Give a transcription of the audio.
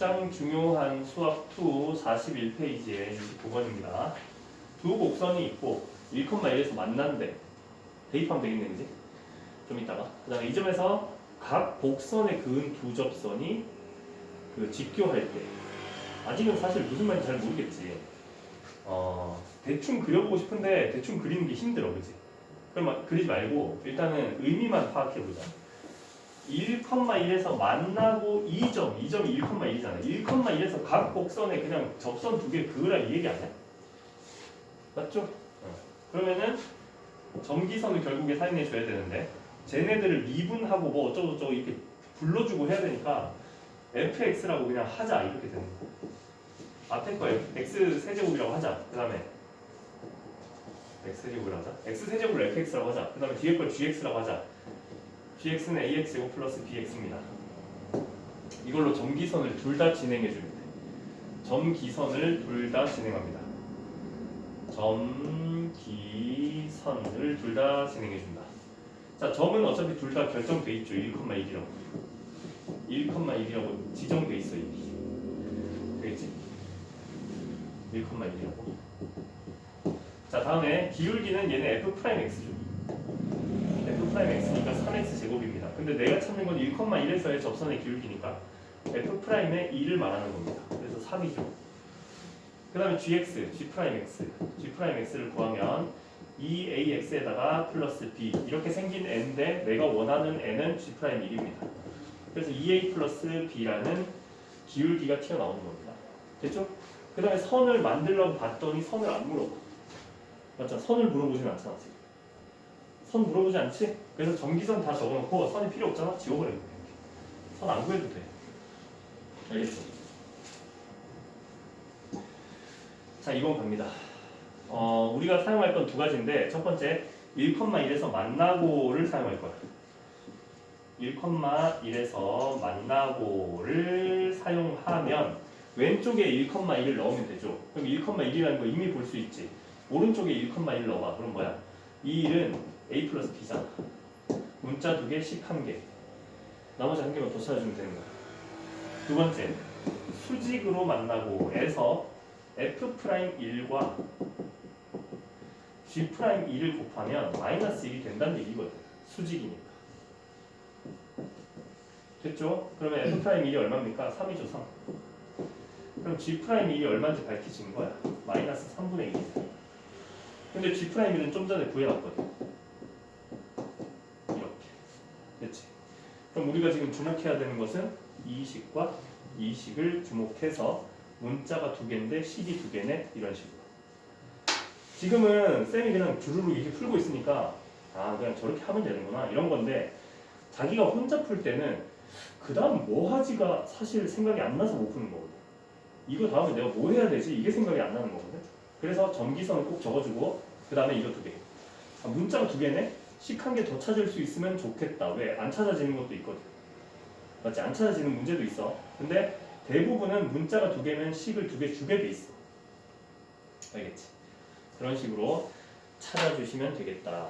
가장 중요한 수학 2 41페이지에 29번입니다. 두 곡선이 있고 1,1에서 만난대. 대입하면 되겠네, 그지? 좀 이따가. 그 다음에 이 점에서 각 곡선에 그은 두 접선이 그 직교할 때. 아직은 사실 무슨 말인지 잘 모르겠지. 어, 대충 그려보고 싶은데 대충 그리는 게 힘들어, 그지? 그럼 막 그리지 말고 일단은 의미만 파악해보자. 1,1에서 만나고 2점, 2점이 1,1이잖아. 1,1에서 각 곡선에 그냥 접선 두 개 그으라 이 얘기 아니야? 맞죠? 어. 그러면은 점기선을 결국에 사인해 줘야 되는데 쟤네들을 미분하고 뭐 어쩌고저쩌고 이렇게 불러주고 해야 되니까 fx라고 그냥 하자 이렇게 되는 거. 앞에 거 x 세제곱이라고 하자. 그 다음에 x 세제곱을 하자. x 세제곱을 fx라고 하자. 그 다음에 뒤에 걸 gx라고 하자. Gx는 ax 제곱 플러스 bx입니다. 이걸로 점기선을 둘 다 진행해 줍니다. 점기선을 둘 다 진행합니다. 점기선을 둘 다 진행해 준다. 자, 점은 어차피 둘 다 결정돼 있죠. 1,1이라고. 1,1이라고 지정돼 있어 이미. 되겠지? 1,1이라고. 자, 다음에 기울기는 얘는 f 프라임 x죠. 프라임 x니까 3x 제곱입니다. 근데 내가 찾는 건 1,1에서의 접선의 기울기니까 f 프라임의 2를 말하는 겁니다. 그래서 3이죠. 그 다음에 gx, g 프라임 x, g 프라임 x를 구하면 2ax에다가 플러스 b 이렇게 생긴 n인데 내가 원하는 n은 g 프라임 1입니다. 그래서 2a 플러스 b라는 기울기가 튀어나오는 겁니다. 됐죠? 그 다음에 선을 만들려고 봤더니 선을 안 물어봐. 맞죠? 선을 물어보진 않잖아 지금. 선 물어보지 않지? 그래서 전기선 다 적어놓고 선이 필요 없잖아? 지워버려. 선 안 구해도 돼. 알겠죠? 자, 2번 갑니다. 어, 우리가 사용할 건 두 가지인데 첫 번째 1,1에서 만나고를 사용할 거야. 1,1에서 만나고를 사용하면 왼쪽에 1,1을 넣으면 되죠. 그럼 1,1이라는 거 이미 볼 수 있지. 오른쪽에 1,1 넣어봐. 그럼 뭐야? 이 1은 a 플러스 b잖아. 문자 두 개, 식 한 개. 나머지 한 개만 더 찾아주면 되는 거야. 두 번째, 수직으로 만나고 에서 f 프라임 1과 g 프라임 2를 곱하면 마이너스 1이 된다는 얘기거든. 수직이니까. 됐죠? 그러면 f 프라임 1이 얼마입니까? 3이죠, 3. 그럼 g 프라임 1이 얼마인지 밝혀진 거야. 마이너스 3분의 1이야. 근데 g 프라임 1은 좀 전에 구해왔거든. 이렇게. 됐지? 그럼 우리가 지금 주목해야 되는 것은 이 식과 이 식을 주목해서 문자가 두 개인데 식이 두 개네 이런 식으로. 지금은 쌤이 그냥 주르륵 이렇게 풀고 있으니까 아 그냥 저렇게 하면 되는구나 이런 건데 자기가 혼자 풀 때는 그 다음 뭐 하지가 사실 생각이 안 나서 못 푸는 거거든. 이거 다음에 내가 뭐 해야 되지 이게 생각이 안 나는 거거든. 그래서 전기선을 꼭 적어주고 그 다음에 이거 두 개. 아, 문자가 두 개네. 식한 개 더 찾을 수 있으면 좋겠다. 왜? 안 찾아지는 것도 있거든. 맞지? 안 찾아지는 문제도 있어. 근데 대부분은 문자가 두 개면 식을 두 개 주게 돼 있어. 알겠지? 그런 식으로 찾아주시면 되겠다.